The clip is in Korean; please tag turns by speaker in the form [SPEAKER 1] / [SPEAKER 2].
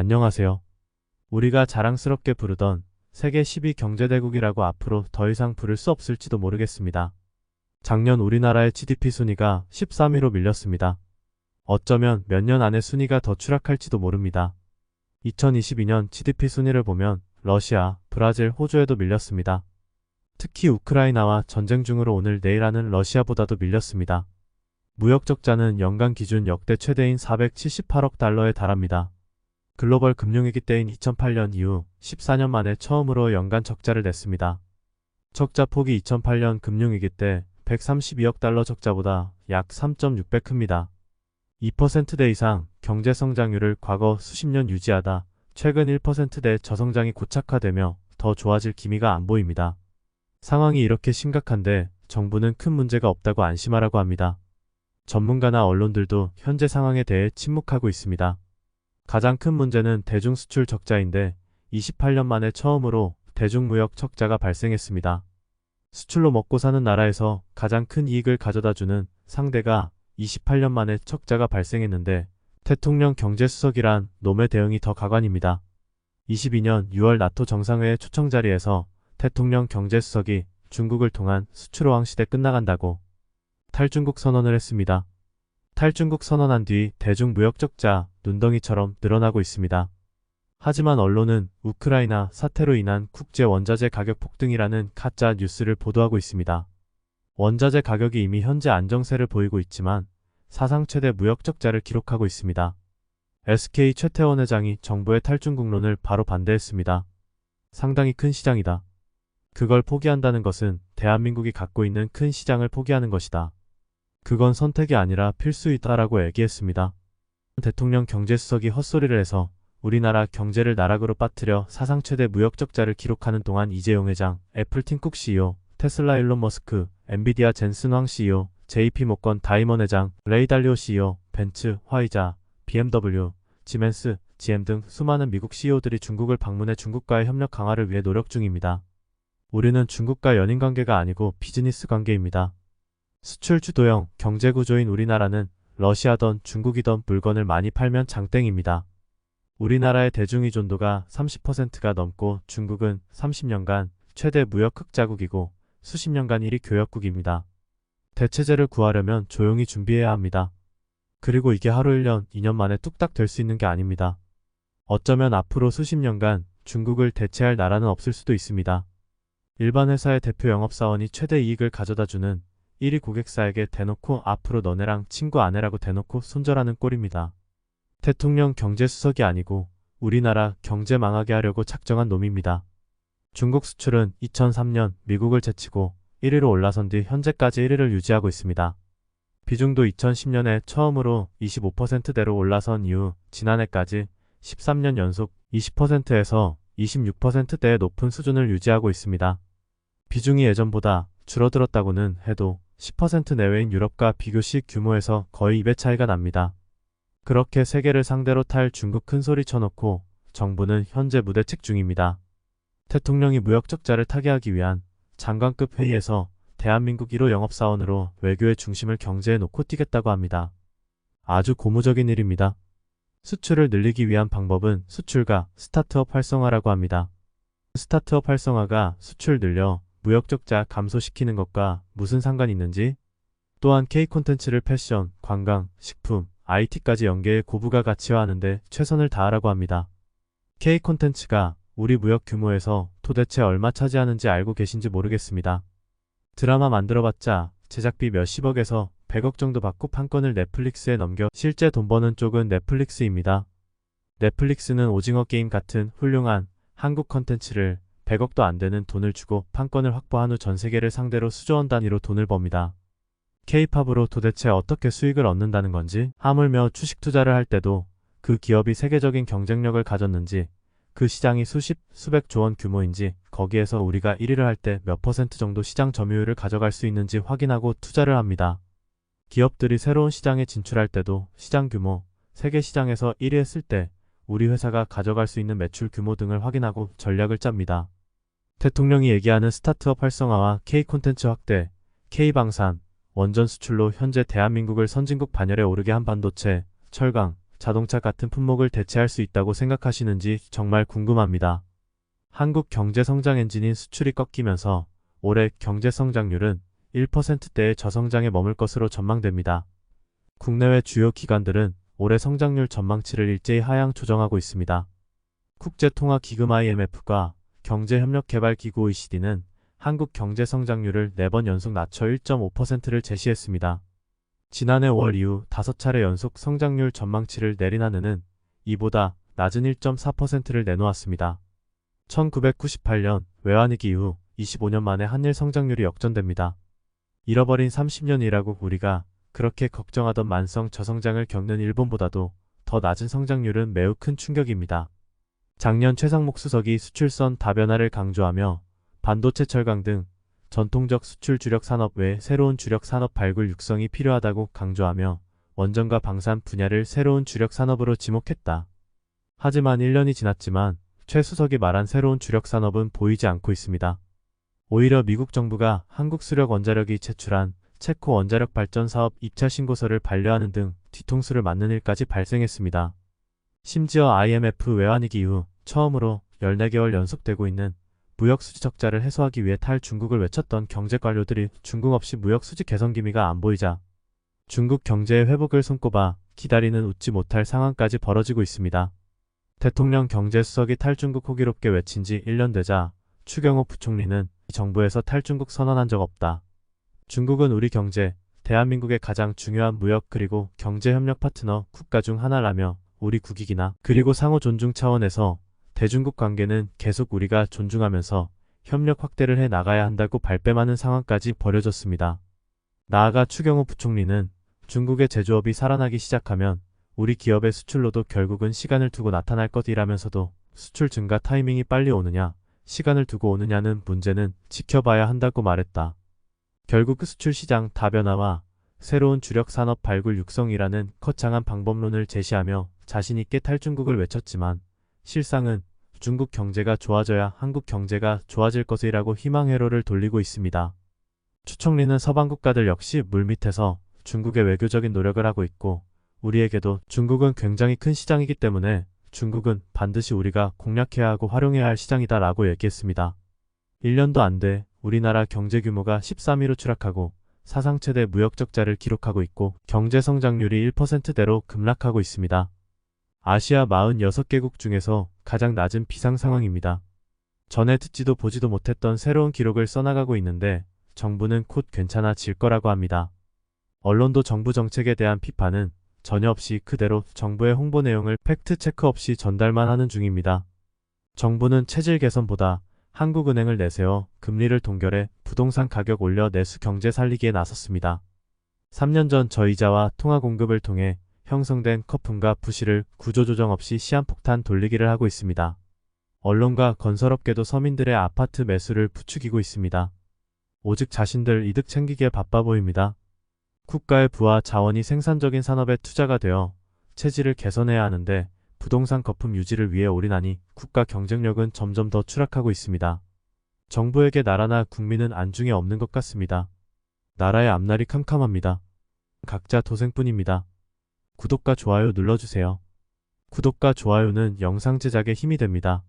[SPEAKER 1] 안녕하세요. 우리가 자랑스럽게 부르던 세계 10위 경제대국이라고 앞으로 더 이상 부를 수 없을지도 모르겠습니다. 작년 우리나라의 GDP 순위가 13위로 밀렸습니다. 어쩌면 몇 년 안에 순위가 더 추락할지도 모릅니다. 2022년 GDP 순위를 보면 러시아, 브라질, 호주에도 밀렸습니다. 특히 우크라이나와 전쟁 중으로 오늘 내일 하는 러시아보다도 밀렸습니다. 무역 적자는 연간 기준 역대 최대인 478억 달러에 달합니다. 글로벌 금융위기 때인 2008년 이후 14년 만에 처음으로 연간 적자를 냈습니다. 적자 폭이 2008년 금융위기 때 132억 달러 적자보다 약 3.6배 큽니다. 2%대 이상 경제 성장률을 과거 수십 년 유지하다 최근 1%대 저성장이 고착화되며 더 좋아질 기미가 안 보입니다. 상황이 이렇게 심각한데 정부는 큰 문제가 없다고 안심하라고 합니다. 전문가나 언론들도 현재 상황에 대해 침묵하고 있습니다. 가장 큰 문제는 대중 수출 적자인데 28년 만에 처음으로 대중무역 적자가 발생했습니다. 수출로 먹고 사는 나라에서 가장 큰 이익을 가져다 주는 상대가 28년 만에 적자가 발생했는데 대통령 경제수석이란 놈의 대응이 더 가관입니다. 22년 6월 나토 정상회의 초청 자리에서 대통령 경제수석이 중국을 통한 수출호황 시대 끝나간다고 탈중국 선언을 했습니다. 탈중국 선언한 뒤 대중무역 적자 눈덩이처럼 늘어나고 있습니다. 하지만 언론은 우크라이나 사태로 인한 국제 원자재 가격 폭등이라는 가짜 뉴스를 보도하고 있습니다. 원자재 가격이 이미 현재 안정세를 보이고 있지만 사상 최대 무역 적자를 기록하고 있습니다. SK 최태원 회장이 정부의 탈중국론을 바로 반대했습니다. 상당히 큰 시장이다. 그걸 포기한다는 것은 대한민국이 갖고 있는 큰 시장을 포기하는 것이다. 그건 선택이 아니라 필수이다라고 얘기했습니다. 대통령 경제수석이 헛소리를 해서 우리나라 경제를 나락으로 빠뜨려 사상 최대 무역 적자를 기록하는 동안 이재용 회장, 애플 팀쿡 CEO, 테슬라 일론 머스크, 엔비디아 젠슨 황 CEO, JP 모건 다이먼 회장, 레이 달리오 CEO, 벤츠, 화이자, BMW, 지멘스, GM 등 수많은 미국 CEO들이 중국을 방문해 중국과의 협력 강화를 위해 노력 중입니다. 우리는 중국과 연인 관계가 아니고 비즈니스 관계입니다. 수출 주도형 경제 구조인 우리나라는 러시아던 중국이던 물건을 많이 팔면 장땡입니다. 우리나라의 대중의존도가 30%가 넘고 중국은 30년간 최대 무역 흑자국이고 수십 년간 1위 교역국입니다. 대체제를 구하려면 조용히 준비해야 합니다. 그리고 이게 하루 1년, 2년 만에 뚝딱 될 수 있는 게 아닙니다. 어쩌면 앞으로 수십 년간 중국을 대체할 나라는 없을 수도 있습니다. 일반 회사의 대표 영업사원이 최대 이익을 가져다 주는 1위 고객사에게 대놓고 앞으로 너네랑 친구 아내라고 대놓고 손절하는 꼴입니다. 대통령 경제수석이 아니고 우리나라 경제 망하게 하려고 작정한 놈입니다. 중국 수출은 2003년 미국을 제치고 1위로 올라선 뒤 현재까지 1위를 유지하고 있습니다. 비중도 2010년에 처음으로 25%대로 올라선 이후 지난해까지 13년 연속 20%에서 26%대의 높은 수준을 유지하고 있습니다. 비중이 예전보다 줄어들었다고는 해도 10% 내외인 유럽과 비교시 규모에서 거의 2배 차이가 납니다. 그렇게 세계를 상대로 탈 중국 큰 소리 쳐놓고 정부는 현재 무대책 중입니다. 대통령이 무역 적자를 타개하기 위한 장관급 회의에서 대한민국 1호 영업사원으로 외교의 중심을 경제에 놓고 뛰겠다고 합니다. 아주 고무적인 일입니다. 수출을 늘리기 위한 방법은 수출과 스타트업 활성화라고 합니다. 스타트업 활성화가 수출 늘려 무역 적자 감소시키는 것과 무슨 상관이 있는지 또한 K 콘텐츠를 패션, 관광, 식품, IT까지 연계해 고부가 가치화하는데 최선을 다하라고 합니다. K 콘텐츠가 우리 무역 규모에서 도대체 얼마 차지하는지 알고 계신지 모르겠습니다. 드라마 만들어봤자 제작비 몇십억에서 100억 정도 받고 판권을 넷플릭스에 넘겨 실제 돈 버는 쪽은 넷플릭스입니다. 넷플릭스는 오징어 게임 같은 훌륭한 한국 컨텐츠를 100억도 안 되는 돈을 주고 판권을 확보한 후 전 세계를 상대로 수조원 단위로 돈을 법니다. K-팝으로 도대체 어떻게 수익을 얻는다는 건지 하물며 주식 투자를 할 때도 그 기업이 세계적인 경쟁력을 가졌는지 그 시장이 수십, 수백 조원 규모인지 거기에서 우리가 1위를 할 때 몇 퍼센트 정도 시장 점유율을 가져갈 수 있는지 확인하고 투자를 합니다. 기업들이 새로운 시장에 진출할 때도 시장 규모, 세계 시장에서 1위 했을 때 우리 회사가 가져갈 수 있는 매출 규모 등을 확인하고 전략을 짭니다. 대통령이 얘기하는 스타트업 활성화와 K 콘텐츠 확대, K 방산, 원전 수출로 현재 대한민국을 선진국 반열에 오르게 한 반도체, 철강, 자동차 같은 품목을 대체할 수 있다고 생각하시는지 정말 궁금합니다. 한국 경제 성장 엔진인 수출이 꺾이면서 올해 경제 성장률은 1%대의 저성장에 머물 것으로 전망됩니다. 국내외 주요 기관들은 올해 성장률 전망치를 일제히 하향 조정하고 있습니다. 국제통화기금 IMF가 경제협력개발기구 OECD는 한국 경제 성장률을 4번 연속 낮춰 1.5%를 제시했습니다. 지난해 5월 이후 5차례 연속 성장률 전망치를 내린 한은는 이보다 낮은 1.4%를 내놓았습니다. 1998년 외환위기 이후 25년 만에 한일 성장률이 역전됩니다. 잃어버린 30년이라고 우리가 그렇게 걱정하던 만성 저성장을 겪는 일본보다도 더 낮은 성장률은 매우 큰 충격입니다. 작년 최상목 수석이 수출선 다변화를 강조하며 반도체 철강 등 전통적 수출 주력 산업 외에 새로운 주력 산업 발굴 육성이 필요하다고 강조하며 원전과 방산 분야를 새로운 주력 산업으로 지목했다. 하지만 1년이 지났지만 최 수석이 말한 새로운 주력 산업은 보이지 않고 있습니다. 오히려 미국 정부가 한국 수력 원자력이 제출한 체코 원자력 발전 사업 입찰 신고서를 반려하는 등 뒤통수를 맞는 일까지 발생했습니다. 심지어 IMF 외환위기 이후 처음으로 14개월 연속되고 있는 무역 수지 적자를 해소하기 위해 탈중국을 외쳤던 경제 관료들이 중국 없이 무역 수지 개선 기미가 안 보이자 중국 경제의 회복을 손꼽아 기다리는 웃지 못할 상황까지 벌어지고 있습니다. 대통령 경제수석이 탈중국 호기롭게 외친 지 1년 되자 추경호 부총리는 정부에서 탈중국 선언한 적 없다. 중국은 우리 경제, 대한민국의 가장 중요한 무역 그리고 경제협력 파트너 국가 중 하나라며 우리 국익이나 그리고 상호 존중 차원에서 대중국 관계는 계속 우리가 존중하면서 협력 확대를 해 나가야 한다고 발뺌하는 상황까지 벌여졌습니다. 나아가 추경호 부총리는 중국의 제조업이 살아나기 시작하면 우리 기업의 수출로도 결국은 시간을 두고 나타날 것이라면서도 수출 증가 타이밍이 빨리 오느냐, 시간을 두고 오느냐는 문제는 지켜봐야 한다고 말했다. 결국 그 수출 시장 다변화와 새로운 주력 산업 발굴 육성이라는 거창한 방법론을 제시하며 자신있게 탈중국을 외쳤지만 실상은 중국 경제가 좋아져야 한국 경제가 좋아질 것이라고 희망 회로를 돌리고 있습니다. 추총리는 서방 국가들 역시 물밑에서 중국의 외교적인 노력을 하고 있고 우리에게도 중국은 굉장히 큰 시장이기 때문에 중국은 반드시 우리가 공략해야 하고 활용해야 할 시장이다 라고 얘기했습니다. 1년도 안 돼 우리나라 경제 규모가 13위로 추락하고 사상 최대 무역 적자를 기록하고 있고 경제 성장률이 1%대로 급락하고 있습니다. 아시아 46개국 중에서 가장 낮은 비상 상황입니다. 전에 듣지도 보지도 못했던 새로운 기록을 써나가고 있는데 정부는 곧 괜찮아질 거라고 합니다. 언론도 정부 정책에 대한 비판은 전혀 없이 그대로 정부의 홍보 내용을 팩트체크 없이 전달만 하는 중입니다. 정부는 체질 개선보다 한국은행을 내세워 금리를 동결해 부동산 가격 올려 내수 경제 살리기에 나섰습니다. 3년 전 저이자와 통화 공급을 통해 형성된 커품과 부실을 구조조정 없이 시한폭탄 돌리기를 하고 있습니다. 언론과 건설업계도 서민들의 아파트 매수를 부추기고 있습니다. 오직 자신들 이득 챙기기에 바빠 보입니다. 국가의 부와 자원이 생산적인 산업에 투자가 되어 체질을 개선해야 하는데 부동산 거품 유지를 위해 올인하니 국가 경쟁력은 점점 더 추락하고 있습니다. 정부에게 나라나 국민은 안중에 없는 것 같습니다. 나라의 앞날이 캄캄합니다. 각자 도생뿐입니다. 구독과 좋아요 눌러주세요. 구독과 좋아요는 영상 제작에 힘이 됩니다.